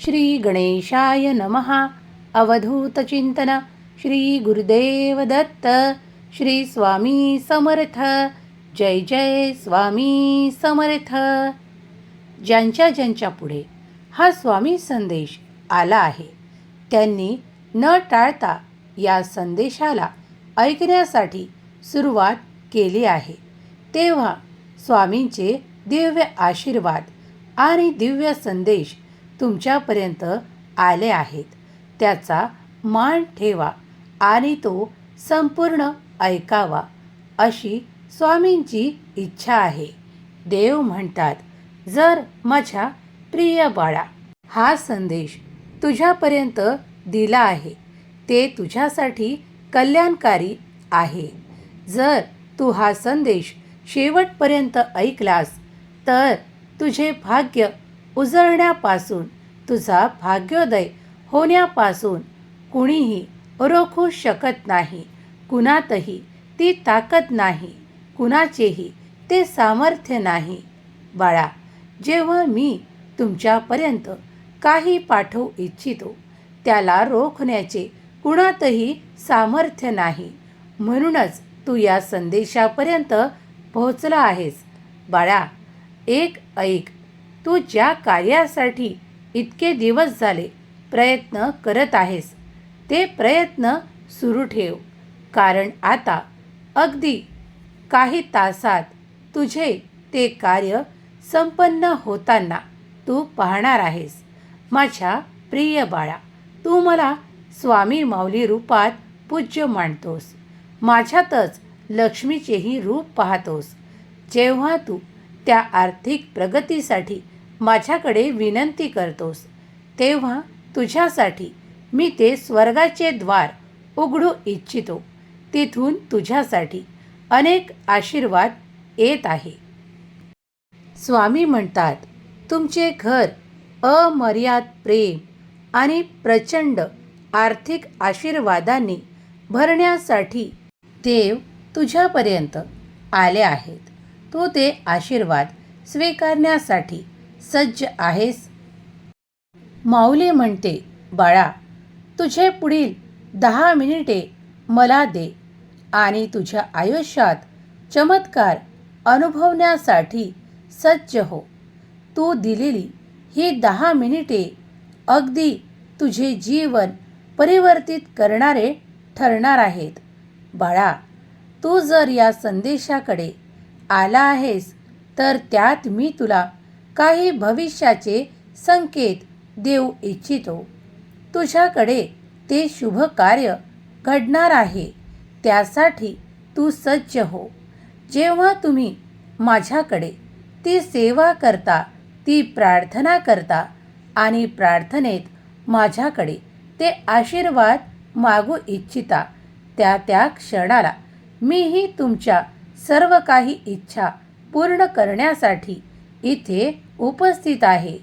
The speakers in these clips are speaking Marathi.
श्री गणेशाय नमः अवधूतचिंतन श्री गुरुदेव दत्त। श्री स्वामी समर्थ। जय जय स्वामी समर्थ। ज्यांच्या ज्यांच्या पुढे हा स्वामी संदेश आला आहे त्यांनी न टाळता या संदेशाला ऐकण्यासाठी सुरुवात केली आहे. तेव्हा स्वामींचे दिव्य आशीर्वाद आणि दिव्य संदेश तुमच्यापर्यंत आले आहेत. त्याचा मान ठेवा आणि तो संपूर्ण ऐकावा अशी स्वामींची इच्छा आहे. देव म्हणतात जर माझ्या प्रिय बाळा हा संदेश तुझ्यापर्यंत दिला आहे ते तुझ्यासाठी कल्याणकारी आहे. जर तू हा संदेश शेवटपर्यंत ऐकलास तर तुझे भाग्य उजळण्यापासून तुझा भाग्योदय होण्यापासून कुणीही रोखू शकत नाही. कुणातही ती ताकद नाही. कुणाचेही ते सामर्थ्य नाही. बाळा जेव्हा मी तुमच्यापर्यंत काही पाठवू इच्छितो त्याला रोखण्याचे कुणातही सामर्थ्य नाही. म्हणूनच तू या संदेशापर्यंत पोहोचला आहेस. बाळा एक ऐक. तू ज्या कार्यासाठी इतके दिवस झाले प्रयत्न करत आहेस ते प्रयत्न सुरू ठेव. कारण आता अगदी काही तासात तुझे ते कार्य संपन्न होताना तू पाहणार आहेस. माझ्या प्रिय बाळा तू मला स्वामी माऊली रूपात पूज्य मानतोस. माझ्यातच लक्ष्मीचेही रूप पाहतोस. जेव्हा तू त्या आर्थिक प्रगतीसाठी माझ्याकडे विनंती करतोस. तेव्हा तुझ्यासाठी मी ते स्वर्गाचे द्वार उघडू इच्छितो. तिथून तुझ्यासाठी अनेक आशीर्वाद येत आहे. स्वामी म्हणतात तुमचे घर अमर्याद प्रेम आणि प्रचंड आर्थिक आशीर्वादांनी भरण्यासाठी देव तुझ्यापर्यंत आले आहेत. तू ते आशीर्वाद स्वीकारण्यासाठी सज्ज आहेस. माऊली म्हणते बाळा तुझे पुढील दहा मिनिटे मला दे आणि तुझ्या आयुष्यात चमत्कार अनुभवण्यासाठी सज्ज हो. तू दिलेली ही दहा मिनिटे अगदी तुझे जीवन परिवर्तित करणारे ठरणार आहेत. बाळा तू जर या संदेशाकडे आला आहेस तर त्यात मी तुला काही भविष्याचे संकेत देऊ इच्छितो. तुझ्याकडे ते शुभ कार्य घडणार आहे. त्यासाठी तू सज्ज हो. जेव्हा तुम्ही माझ्याकडे ती सेवा करता ती प्रार्थना करता आणि प्रार्थनेत माझ्याकडे ते आशीर्वाद मागू इच्छिता त्या त्या क्षणाला मीही तुमच्या सर्व काही इच्छा पूर्ण करण्यासाठी इथे उपस्थित आहे.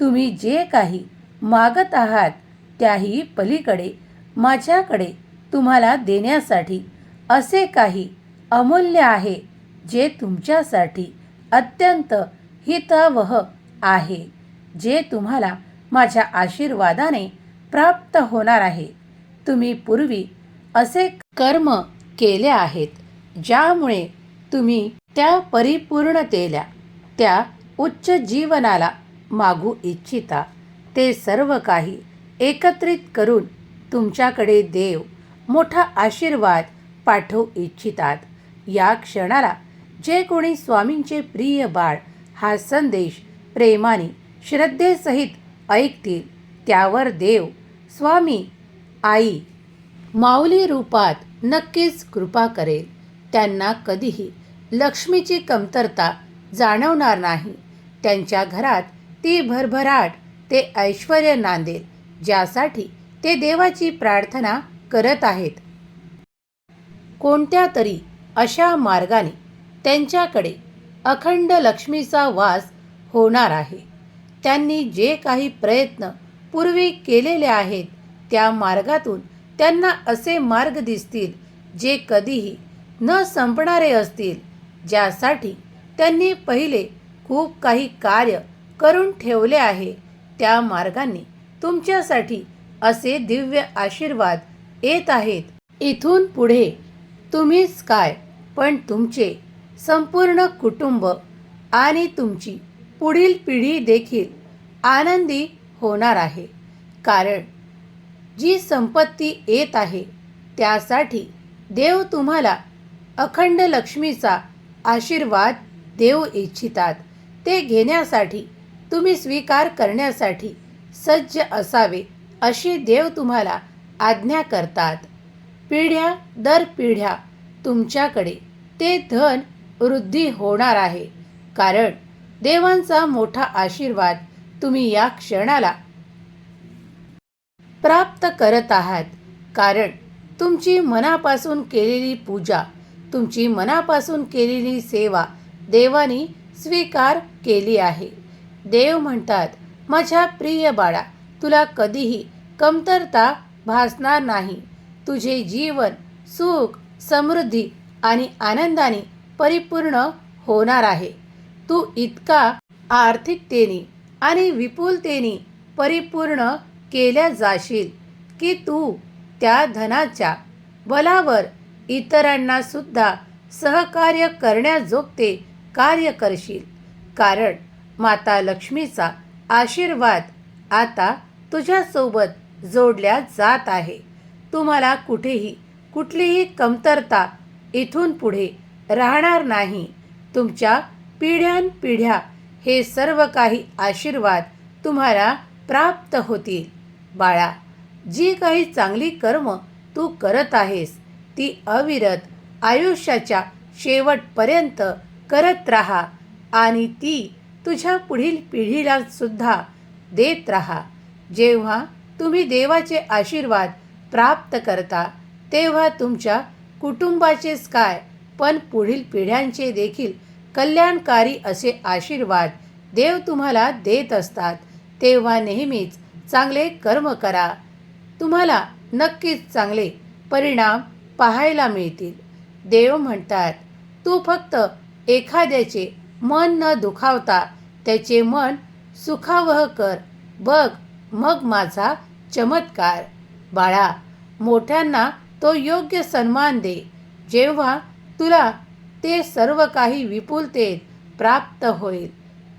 तुम्ही जे काही मागत आहात त्याही पलीकडे माझ्याकडे तुम्हाला देण्यासाठी असे काही अमूल्य आहे जे तुमच्यासाठी अत्यंत हितवह आहे जे तुम्हाला माझ्या आशीर्वादाने प्राप्त होणार आहे. तुम्ही पूर्वी असे कर्म केले आहेत ज्यामुळे तुम्ही त्या परिपूर्णतेला त्या उच्च जीवनाला मागू इच्छिता ते सर्व काही एकत्रित करून तुमच्याकडे देव मोठा आशीर्वाद पाठवू इच्छितात. या क्षणाला जे कोणी स्वामींचे प्रिय बाळ हा संदेश प्रेमाने श्रद्धेसहित ऐकतील त्यावर देव स्वामी आई माऊली रूपात नक्कीच कृपा करेल. त्यांना कधीही लक्ष्मीची कमतरता जाणवणार नाही. त्यांच्या घरात ती भरभराट ते ऐश्वर नांदेल ज्यासाठी ते देवाची प्रार्थना करत आहेत. कोणत्या तरी अशा मार्गाने त्यांच्याकडे अखंड लक्ष्मीचा वास होणार आहे. त्यांनी जे काही प्रयत्न पूर्वी केलेले आहेत त्या मार्गातून त्यांना असे मार्ग दिसतील जे कधीही न संपणारे असतील ज्यासाठी त्यांनी पहिले खूप काही कार्य करून ठेवले आहे त्या मार्गाने तुमच्यासाठी असे दिव्य आशीर्वाद येत आहेत. इथून पुढे तुम्हीच काय पण तुमचे संपूर्ण कुटुंब आणि तुमची पुढील पिढी देखील आनंदी होणार आहे. कारण जी संपत्ती येत आहे त्यासाठी देव तुम्हाला अखंड लक्ष्मीचा आशीर्वाद देऊ इच्छितात. ते घेण्यासाठी तुम्ही स्वीकार करण्यासाठी सज्ज असावे अशी देव तुम्हाला आज्ञा करतात. पिढ्या दर पिढ्या तुमच्याकडे ते धन वृद्धी होणार आहे. कारण देवांचा मोठा आशीर्वाद तुम्ही या क्षणाला प्राप्त करत आहात. कारण तुमची मनापासून केलेली पूजा तुमची मनापासून केलेली सेवा देवानी स्वीकार केली आहे. देव म्हणतात माझ्या प्रिय बाळा तुला कधीही कमतरता भासणार नाही. तुझे जीवन सुख समृद्धी आणि आनंदाने परिपूर्ण होणार आहे. तू इतका आर्थिकतेने आणि विपुलतेने परिपूर्ण केल्या जाशील की तू त्या धनाच्या बलावर इतरांना सुद्धा सहकार्य करण्याजोगते कार्य करशील. कारण माता लक्ष्मीचा आशीर्वाद आता तुझ्यासोबत जोडल्या जात आहे. तुम्हाला कुठेही कुठलीही कमतरता इथून पुढे राहणार नाही. तुमच्या पिढ्यानपिढ्या हे सर्व काही आशीर्वाद तुम्हाला प्राप्त होतील. बाळा जी काही चांगली कर्म तू करत आहेस ती अविरत आयुष्याच्या शेवटपर्यंत करत राहा आणि ती तुझ्या पुढील पिढीला सुद्धा देत राहा. जेव्हा तुम्ही देवाचे आशीर्वाद प्राप्त करता तेव्हा तुमच्या कुटुंबाचेच काय पण पुढील पिढ्यांचे देखील कल्याणकारी असे आशीर्वाद देव तुम्हाला देत असतात. तेव्हा नेहमीच चांगले कर्म करा. तुम्हाला नक्कीच चांगले परिणाम पाहायला मिळतील. देव म्हणतात तू फक्त एखाद्याचे मन न दुखावता त्याचे मन सुखावह कर. बघ मग माझा चमत्कार. बाळा मोठ्यांना तो योग्य सन्मान दे. जेव्हा तुला ते सर्व काही विपुलतेत प्राप्त होईल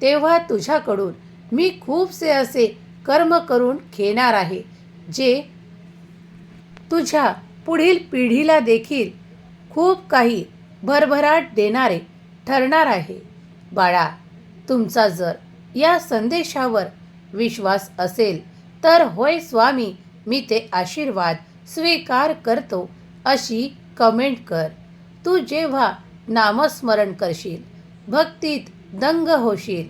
तेव्हा तुझ्याकडून मी खूपसे असे कर्म करून घेणार आहे जे तुझ्या पुढील पिढीला देखील खूप काही भरभराट देणारे. ठरणार आहे. बाळा तुमचा जर या संदेशावर विश्वास असेल तर होय स्वामी मी ते आशीर्वाद स्वीकार करतो अशी कमेंट कर. तू जेव्हा नामस्मरण करशील भक्तीत दंग होशील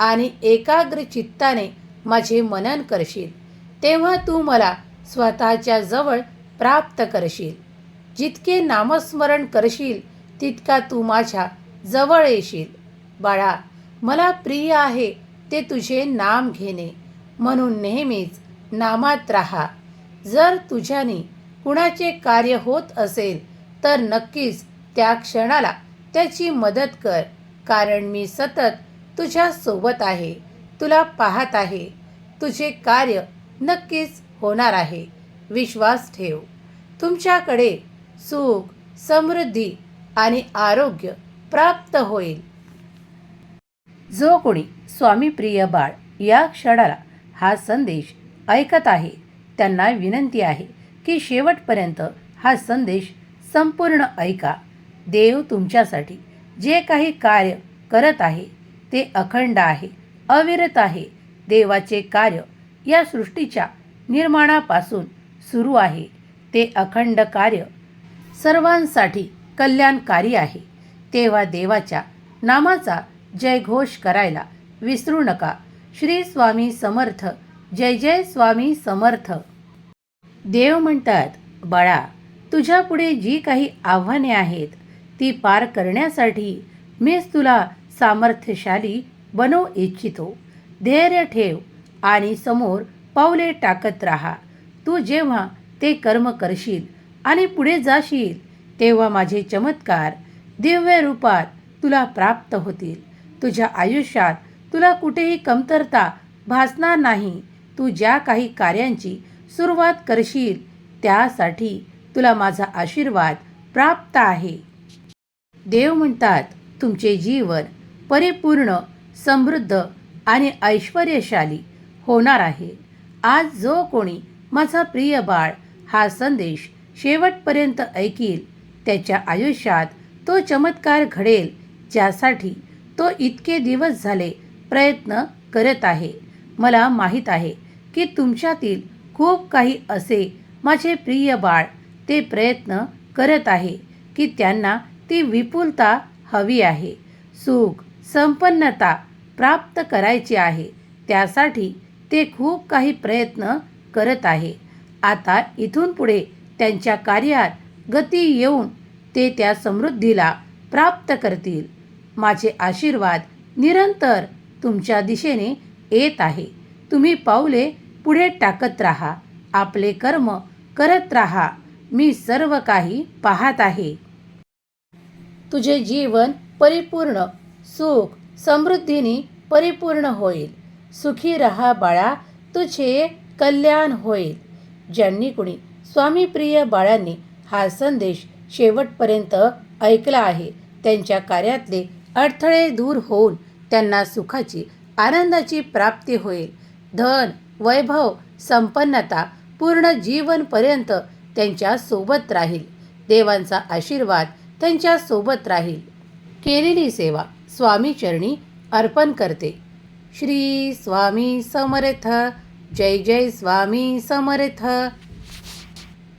आणि एकाग्र चित्ताने माझे मनन करशील तेव्हा तू मला स्वतःच्या जवळ प्राप्त करशील. जितके नामस्मरण करशील तितका तू माझ्या जवळ येशील. बाळा मला प्रिय आहे ते तुझे नाम घेणे. म्हणून नेहमीच नामात राहा. जर तुझ्याने कुणाचे कार्य होत असेल तर नक्कीच त्या क्षणाला त्याची मदत कर. कारण मी सतत तुझ्या सोबत आहे तुला पाहत आहे. तुझे कार्य नक्कीच होणार आहे. विश्वास ठेव. तुमच्याकडे सुख समृद्धी आणि आरोग्य प्राप्त होईल. जो कोणी स्वामीप्रिय बाळ या क्षणाला हा संदेश ऐकत आहे त्यांना विनंती आहे की शेवटपर्यंत हा संदेश संपूर्ण ऐका. देव तुमच्यासाठी जे काही कार्य करत आहे ते अखंड आहे अविरत आहे. देवाचे कार्य या सृष्टीच्या निर्माणापासून सुरू आहे. ते अखंड कार्य सर्वांसाठी कल्याणकारी आहे. तेव्हा देवाच्या नामाचा जयघोष करायला विसरू नका. श्री स्वामी समर्थ. जय जय स्वामी समर्थ. देव म्हणतात बाळा तुझ्यापुढे जी काही आव्हाने आहेत ती पार करण्यासाठी मीच तुला सामर्थ्यशाली बनवू इच्छितो. धैर्य ठेव आणि समोर पावले टाकत राहा. तू जेव्हा ते कर्म करशील आणि पुढे जाशील तेव्हा माझे चमत्कार दिव्य रूपात तुला प्राप्त होतील. तुझ्या आयुष्यात तुला कुठेही कमतरता भासणार नाही. तू ज्या काही कार्यांची सुरुवात करशील त्यासाठी तुला माझा आशीर्वाद प्राप्त आहे. देव म्हणतात तुमचे जीवन परिपूर्ण समृद्ध आणि ऐश्वर्यशाली होणार आहे. आज जो कोणी माझा प्रिय बाळ हा संदेश शेवटपर्यंत ऐकील त्याच्या आयुष्यात तो चमत्कार घडेल ज्यासाठी तो इतके दिवस झाले प्रयत्न करत आहे. मला माहीत आहे की तुमच्यातील खूप काही असे माझे प्रिय बाळ ते प्रयत्न करत आहे की त्यांना ती विपुलता हवी आहे. सुख संपन्नता प्राप्त करायची आहे. त्यासाठी ते खूप काही प्रयत्न करत आहे. आता इथून पुढे त्यांच्या कार्यात गती येऊन ते त्या समृद्धीला प्राप्त करतील. माझे आशीर्वाद निरंतर तुमच्या दिशेने येत आहे. तुम्ही पावले पुढे टाकत राहा. आपले कर्म करत राहा. मी सर्व काही पाहत आहे. तुझे जीवन परिपूर्ण सुख समृद्धीने परिपूर्ण होईल. सुखी रहा बाळा तुझे कल्याण होईल. ज्यांनी कुणी स्वामीप्रिय बाळांनी हा संदेश शेवटपर्यंत ऐकला आहे. त्यांच्या कार्यातले अडथळे दूर होऊन त्यांना सुखाची आनंदाची प्राप्ती होईल. धन वैभव संपन्नता पूर्ण जीवनपर्यंत त्यांच्यासोबत राहील. देवांचा आशीर्वाद त्यांच्यासोबत राहील. केलेली सेवा स्वामी चरणी अर्पण करते. श्री स्वामी समर्थ. जय जय स्वामी समर्थ.